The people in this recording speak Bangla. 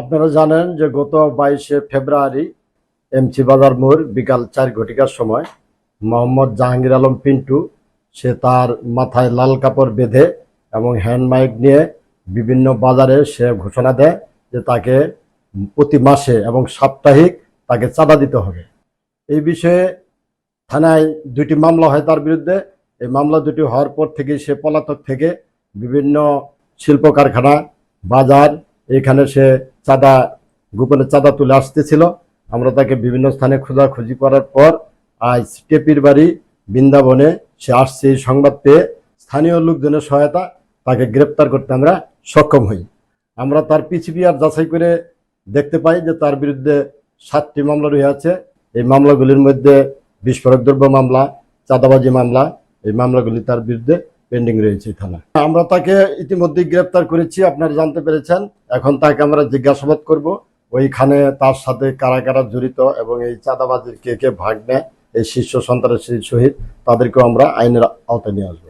আপনারা জানেন যে গত বাইশে ফেব্রুয়ারি এমসি বাজার মোড় বিকাল চার ঘটিকার সময় মোহাম্মদ জাহাঙ্গীর আলম পিন্টু, সে তার মাথায় লাল কাপড় বেঁধে এবং হ্যান্ড মাইক নিয়ে বিভিন্ন বাজারে সে ঘোষণা দেয় যে তাকে প্রতি মাসে এবং সাপ্তাহিক তাকে চাঁদা দিতে হবে। এই বিষয়ে থানায় দুটি মামলা হয় তার বিরুদ্ধে। এই মামলা দুটি হওয়ার পর থেকে সে পলাতক থেকে বিভিন্ন শিল্প কারখানা, বাজার, এখানে সে চাঁদা, গোপনে চাঁদা তুলে আসতেছিল। আমরা তাকে বিভিন্ন স্থানে খোঁজাখুঁজি করার পর আজ টেপির বাড়ি বৃন্দাবনে সে আসছে এই সংবাদ পেয়ে স্থানীয় লোকজনের সহায়তা তাকে গ্রেপ্তার করতে আমরা সক্ষম হই। আমরা তার পিছিপিআর যাচাই করে দেখতে পাই যে তার বিরুদ্ধে সাতটি মামলা রয়েছে এই মামলাগুলির মধ্যে বিস্ফোরক দ্রব্য মামলা, চাঁদাবাজি মামলা, এই মামলাগুলি তার বিরুদ্ধে পেন্ডিং রয়েছে থানা আমরা তাকে ইতিমধ্যে গ্রেপ্তার করেছি, আপনারা জানতে পেরেছেন। এখন তাকে আমরা জিজ্ঞাসাবাদ করব, ওইখানে তার সাথে কারা কারা জড়িত এবং এই চাঁদাবাজির কে কে ভাগ নেয়, এই শীর্ষ সন্ত্রাসীর সহিত তাদেরকেও আমরা আইনের আওতায় নিয়ে আসব।